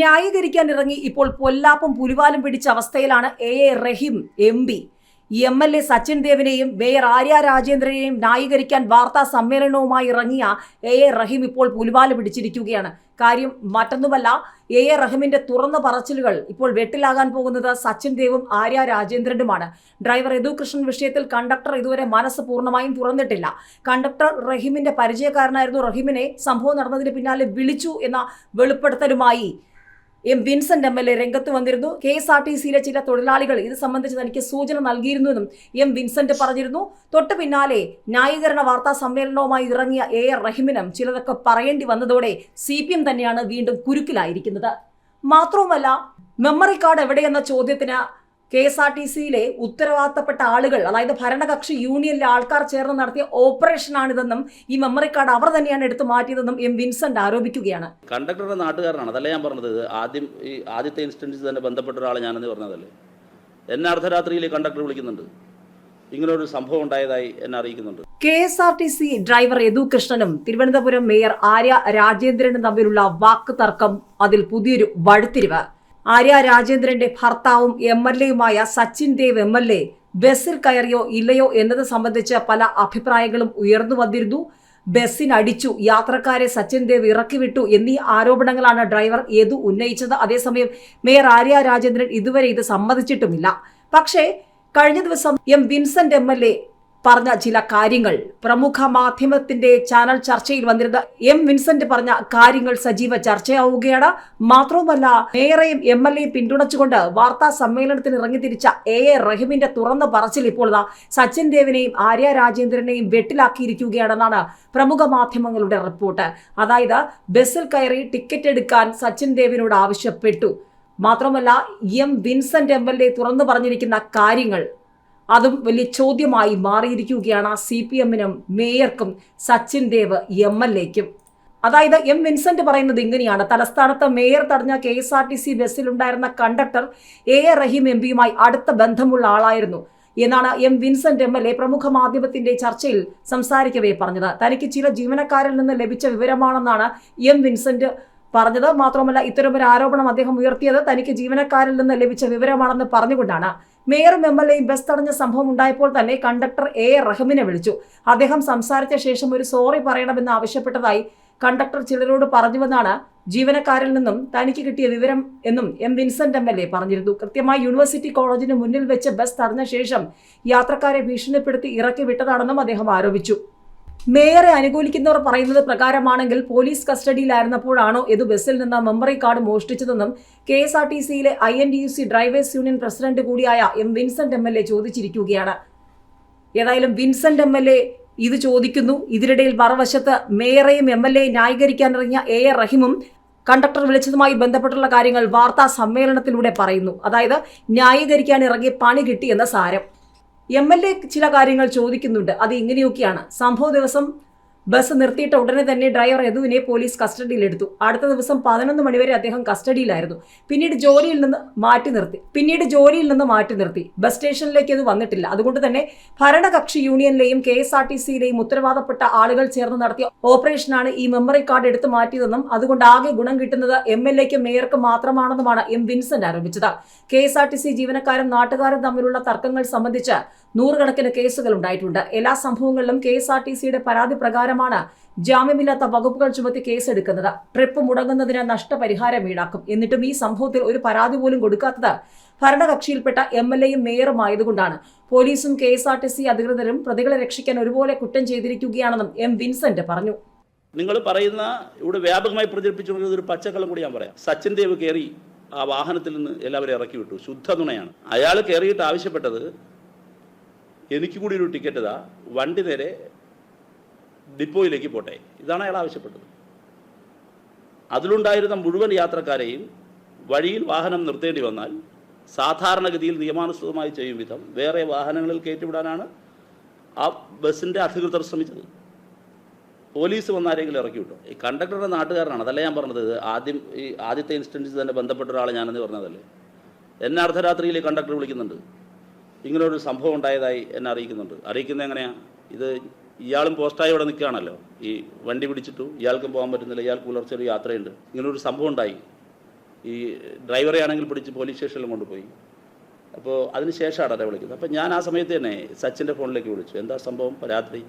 ന്യായീകരിക്കാൻ ഇറങ്ങി ഇപ്പോൾ പൊല്ലാപ്പും പുലിവാലും പിടിച്ച അവസ്ഥയിലാണ് A A Rahim M P. M L A Sachin ദേവിനെയും mayor Arya രാജേന്ദ്രനെയും ന്യായീകരിക്കാൻ വാർത്താ സമ്മേളനവുമായി ഇറങ്ങിയ എ എ റഹീം ഇപ്പോൾ പുലിവാൽ പിടിച്ചിരിക്കുകയാണ്. കാര്യം മറ്റൊന്നുമല്ല എ എ റഹീമിന്റെ തുറന്ന പറച്ചിലുകൾ ഇപ്പോൾ വെട്ടിലാകാൻ പോകുന്നത് സച്ചിൻ ദേവും ആര്യ രാജേന്ദ്രനുമാണ്. ഡ്രൈവർ യദു കൃഷ്ണൻ വിഷയത്തിൽ കണ്ടക്ടർ ഇതുവരെ മനസ്സ് പൂർണമായും തുറന്നിട്ടില്ല. കണ്ടക്ടർ റഹീമിന്റെ പരിചയക്കാരനായിരുന്നു റഹീമിനെ. സംഭവം നടന്നതിന് പിന്നാലെ വിളിച്ചു എന്ന വെളിപ്പെടുത്തലുമായി M Vincent M L A രംഗത്ത് വന്നിരുന്നു. കെ എസ് ആർ ടി സിയിലെ ചില തൊഴിലാളികൾ ഇത് സംബന്ധിച്ച് തനിക്ക് സൂചന നൽകിയിരുന്നുവെന്നും എം വിൻസെന്റ് പറഞ്ഞിരുന്നു. തൊട്ട് പിന്നാലെ ന്യായീകരണ വാർത്താ സമ്മേളനവുമായി ഇറങ്ങിയ എ ആർ റഹിമിനും ചിലതൊക്കെ പറയേണ്ടി വന്നതോടെ സി പി എം തന്നെയാണ് വീണ്ടും കുരുക്കിലായിരിക്കുന്നത്. മാത്രവുമല്ല മെമ്മറി കാർഡ് എവിടെയെന്ന ചോദ്യത്തിന് കെ എസ് ആർ ടി സിയിലെ ഉത്തരവാദിത്തപ്പെട്ട ആളുകൾ അതായത് ഭരണകക്ഷി യൂണിയനിലെ ആൾക്കാർ ചേർന്ന് നടത്തിയ ഓപ്പറേഷനാണിതെന്നും ഈ മെമ്മറി കാർഡ് അവർ തന്നെയാണ് എടുത്തു മാറ്റിയതെന്നും എം വിൻസെന്റ് ആരോപിക്കുകയാണ്. കണ്ടക്ടറുടെ നാട്ടുകാരനാണ് അതല്ല ഞാൻ പറഞ്ഞത്? ആദ്യം ഈ ആദ്യത്തെ ഇൻസ്റ്റൻസിൽ തന്നെ ബന്ധപ്പെട്ട ഒരാളെ ഞാനെന്ന് പറഞ്ഞതല്ലേ? എന്നെ അർദ്ധരാത്രിയിൽ കണ്ടക്ടർ വിളിക്കുന്നുണ്ട്. ഇങ്ങനൊരു സംഭവം ഉണ്ടായതായി എന്നെ അറിയിക്കുന്നുണ്ട്. K S R T C driver Yadu കൃഷ്ണനും തിരുവനന്തപുരം മേയർ ആര്യ രാജേന്ദ്രനും തമ്മിലുള്ള വാക്ക് തർക്കം അതിൽ പുതിയൊരു വഴിത്തിരിവ്. ആര്യ രാജേന്ദ്രന്റെ ഭർത്താവും M L എയുമായ Sachin Dev M L A ബസ്സിൽ കയറിയോ ഇല്ലയോ എന്നത് സംബന്ധിച്ച് പല അഭിപ്രായങ്ങളും ഉയർന്നു വന്നിരുന്നു. ബസ്സിനടിച്ചു. യാത്രക്കാരെ സച്ചിൻ ദേവ് ഇറക്കിവിട്ടു എന്നീ ആരോപണങ്ങളാണ് ഡ്രൈവർ ഏതു ഉന്നയിച്ചത്. അതേസമയം മേയർ ആര്യ രാജേന്ദ്രൻ ഇതുവരെ ഇത് സമ്മതിച്ചിട്ടുമില്ല. പക്ഷേ കഴിഞ്ഞ ദിവസം M Vincent M L A പറഞ്ഞ ചില കാര്യങ്ങൾ. പ്രമുഖ മാധ്യമത്തിന്റെ ചാനൽ ചർച്ചയിൽ വന്നിരുന്ന എം വിൻസെന്റ് പറഞ്ഞ കാര്യങ്ങൾ സജീവ ചർച്ചയാവുകയാണ്. മാത്രവുമല്ല മേയറെയും എം എൽ എയും പിന്തുണച്ചുകൊണ്ട് വാർത്താ സമ്മേളനത്തിന് ഇറങ്ങിത്തിരിച്ച എ എ റഹിമിന്റെ തുറന്ന പറച്ചിൽ ഇപ്പോൾ സച്ചിൻ ദേവിനെയും ആര്യ രാജേന്ദ്രനെയും വെട്ടിലാക്കിയിരിക്കുകയാണെന്നാണ് പ്രമുഖ മാധ്യമങ്ങളുടെ റിപ്പോർട്ട്. അതായത് ബസ്സിൽ കയറി ടിക്കറ്റ് എടുക്കാൻ സച്ചിൻ ദേവിനോട് ആവശ്യപ്പെട്ടു. മാത്രമല്ല M Vincent M L A തുറന്നു പറഞ്ഞിരിക്കുന്ന കാര്യങ്ങൾ അതും വലിയ ചോദ്യമായി മാറിയിരിക്കുകയാണ് സി പി എമ്മിനും മേയർക്കും സച്ചിൻ ദേവ് എം എൽ എക്കും. അതായത് എം വിൻസെന്റ് പറയുന്നത് ഇങ്ങനെയാണ്. തലസ്ഥാനത്ത് മേയർ തടഞ്ഞ K S R T C ബസ്സിലുണ്ടായിരുന്ന conductor A A Rahim M പിയുമായി അടുത്ത ബന്ധമുള്ള ആളായിരുന്നു എന്നാണ് M Vincent M L A പ്രമുഖ മാധ്യമത്തിന്റെ ചർച്ചയിൽ സംസാരിക്കവേ പറഞ്ഞത്. തനിക്ക് ചില ജീവനക്കാരിൽ നിന്ന് ലഭിച്ച വിവരമാണെന്നാണ് എം വിൻസെന്റ് പറഞ്ഞത്. മാത്രമല്ല ഇത്തരമൊരു ആരോപണം അദ്ദേഹം ഉയർത്തിയത് തനിക്ക് ജീവനക്കാരിൽ നിന്ന് ലഭിച്ച വിവരമാണെന്ന് പറഞ്ഞുകൊണ്ടാണ്. മേയറും എം എൽ എയും ബസ് തടഞ്ഞ സംഭവം ഉണ്ടായപ്പോൾ തന്നെ കണ്ടക്ടർ എ റഹമിനെ വിളിച്ചു. അദ്ദേഹം സംസാരിച്ച ശേഷം ഒരു സോറി പറയണമെന്ന് ആവശ്യപ്പെട്ടതായി കണ്ടക്ടർ ചിലരോട് പറഞ്ഞുവെന്നാണ് ജീവനക്കാരിൽ നിന്നും തനിക്ക് കിട്ടിയ വിവരം എന്നും M Vincent M L A പറഞ്ഞിരുന്നു. കൃത്യമായി യൂണിവേഴ്സിറ്റി കോളേജിന് മുന്നിൽ വെച്ച് ബസ് തടഞ്ഞ ശേഷം യാത്രക്കാരെ ഭീഷണിപ്പെടുത്തി ഇറക്കി വിട്ടതാണെന്നും അദ്ദേഹം ആരോപിച്ചു. മേയറെ അനുകൂലിക്കുന്നവർ പറയുന്നത് പ്രകാരമാണെങ്കിൽ പോലീസ് കസ്റ്റഡിയിലായിരുന്നപ്പോഴാണോ ഇത് ബസ്സിൽ നിന്ന് മെമ്മറി കാർഡ് മോഷ്ടിച്ചതെന്നും കെ എസ് ആർ ടി സിയിലെ I N D U C drivers union president കൂടിയായ M Vincent M L A ചോദിച്ചിരിക്കുകയാണ്. ഏതായാലും വിൻസെന്റ് എം എൽ എ ഇത് ചോദിക്കുന്നു. ഇതിനിടയിൽ മറുവശത്ത് മേയറെയും എം എൽ എ ന്യായീകരിക്കാനിറങ്ങിയ എ എ റഹിമും കണ്ടക്ടർ വിളിച്ചതുമായി ബന്ധപ്പെട്ടുള്ള കാര്യങ്ങൾ വാർത്താ സമ്മേളനത്തിലൂടെ പറയുന്നു. അതായത് ന്യായീകരിക്കാൻ ഇറങ്ങി പണി കിട്ടിയെന്ന സാരം. എം എൽ എ ചില കാര്യങ്ങൾ ചോദിക്കുന്നുണ്ട്. അത് ഇങ്ങനെയൊക്കെയാണ്. സംഭവ ദിവസം ബസ് നിർത്തിയിട്ട ഉടനെ തന്നെ ഡ്രൈവർ യദുവിനെ പോലീസ് കസ്റ്റഡിയിലെടുത്തു. അടുത്ത ദിവസം പതിനൊന്ന് മണിവരെ അദ്ദേഹം കസ്റ്റഡിയിലായിരുന്നു. പിന്നീട് ജോലിയിൽ നിന്ന് മാറ്റി നിർത്തി. പിന്നീട് ജോലിയിൽ നിന്ന് മാറ്റി നിർത്തി. ബസ് സ്റ്റേഷനിലേക്ക് അത് വന്നിട്ടില്ല. അതുകൊണ്ട് തന്നെ ഭരണകക്ഷി യൂണിയനിലെയും കെ എസ് ആർ ടി സിയിലെയും ഉത്തരവാദപ്പെട്ട ആളുകൾ ചേർന്ന് നടത്തിയ ഓപ്പറേഷനാണ് ഈ മെമ്മറി കാർഡ് എടുത്തു മാറ്റിയതെന്നും അതുകൊണ്ട് ആകെ ഗുണം കിട്ടുന്നത് എം എൽ എക്കും മേയർക്കും മാത്രമാണെന്നുമാണ് M Vincent ആരോപിച്ചത്. K S R T C ജീവനക്കാരും നാട്ടുകാരും തമ്മിലുള്ള തർക്കങ്ങൾ സംബന്ധിച്ച് നൂറുകണക്കിന് കേസുകൾ ഉണ്ടായിട്ടുണ്ട്. എല്ലാ സംഭവങ്ങളിലും കെ എസ് ആർ ടി സിയുടെ പരാതി പ്രകാരമാണ് ജാമ്യമില്ലാത്ത വകുപ്പുകൾ ചുമത്തി കേസെടുക്കുന്നത്. ട്രിപ്പ് മുടങ്ങുന്നതിന് നഷ്ടപരിഹാരം ഈടാക്കും. എന്നിട്ടും ഈ സംഭവത്തിൽ ഒരു പരാതി പോലും കൊടുക്കാത്തത് ഭരണകക്ഷിയിൽപ്പെട്ട എം എൽ എയും മേയറും ആയതുകൊണ്ടാണ്. പോലീസും K S R T C അധികൃതരും പ്രതികളെ രക്ഷിക്കാൻ ഒരുപോലെ കുറ്റം ചെയ്തിരിക്കുകയാണെന്നും എം വിൻസെന്റ് പറഞ്ഞു. നിങ്ങൾ പറയുന്ന ഇവിടെ വ്യാപകമായി പ്രചരിപ്പിച്ചുകൊണ്ടിരുന്ന ഒരു പച്ചക്കള്ളം കൂടി ഞാൻ പറയാം. സച്ചിൻ ദേവ് കയറി ആ വാഹനത്തിൽ നിന്ന് എല്ലാവരും ഇറക്കി വിട്ടു. ശുദ്ധ നുണയാണ്. അയാൾ കയറിയിട്ട് ആവശ്യപ്പെട്ടത് എനിക്ക് കൂടി ഒരു ടിക്കറ്റ് ഇതാ. വണ്ടി നേരെ ഡിപ്പോയിലേക്ക് പോട്ടെ. ഇതാണ് അയാൾ ആവശ്യപ്പെട്ടത്. അതിലുണ്ടായിരുന്ന മുഴുവൻ യാത്രക്കാരെയും വഴിയിൽ വാഹനം നിർത്തേണ്ടി വന്നാൽ സാധാരണഗതിയിൽ നിയമാനുസൃതമായി ചെയ്യും വിധം വേറെ വാഹനങ്ങളിൽ കയറ്റിവിടാനാണ് ആ ബസ്സിന്റെ അധികൃതർ ശ്രമിച്ചത്. പോലീസ് വന്ന ആരെങ്കിലും ഇറക്കി വിട്ടോ ഈ കണ്ടക്ടറുടെ നാട്ടുകാരനാണ്. അതല്ല ഞാൻ പറഞ്ഞത്? ആദ്യം ഈ ആദ്യത്തെ ഇൻസ്റ്റൻസിൽ തന്നെ ബന്ധപ്പെട്ട ഒരാളെ ഞാനെന്ന് പറഞ്ഞതല്ലേ? എന്നെ അർദ്ധരാത്രിയിൽ കണ്ടക്ടർ വിളിക്കുന്നുണ്ട്. ഇങ്ങനൊരു സംഭവം ഉണ്ടായതായി എന്നെ അറിയിക്കുന്നുണ്ട്. അറിയിക്കുന്നത് എങ്ങനെയാണ് ഇത് ഇയാളും പോസ്റ്റായി ഇവിടെ നിൽക്കുകയാണല്ലോ. ഈ വണ്ടി പിടിച്ചിട്ടു ഇയാൾക്കും പോകാൻ പറ്റുന്നില്ല ഇയാൾക്ക് പുലർച്ചെ ഒരു യാത്രയുണ്ട്. ഇങ്ങനൊരു സംഭവം ഉണ്ടായി. ഈ ഡ്രൈവറെ ആണെങ്കിൽ പിടിച്ച് പോലീസ് സ്റ്റേഷനിലും കൊണ്ടുപോയി. അപ്പോൾ അതിന് ശേഷമാണ് അവിടെ വിളിക്കുന്നത്. അപ്പോൾ ഞാൻ ആ സമയത്ത് തന്നെ സച്ചിന്റെ ഫോണിലേക്ക് വിളിച്ചു. എന്താ സംഭവം? രാത്രി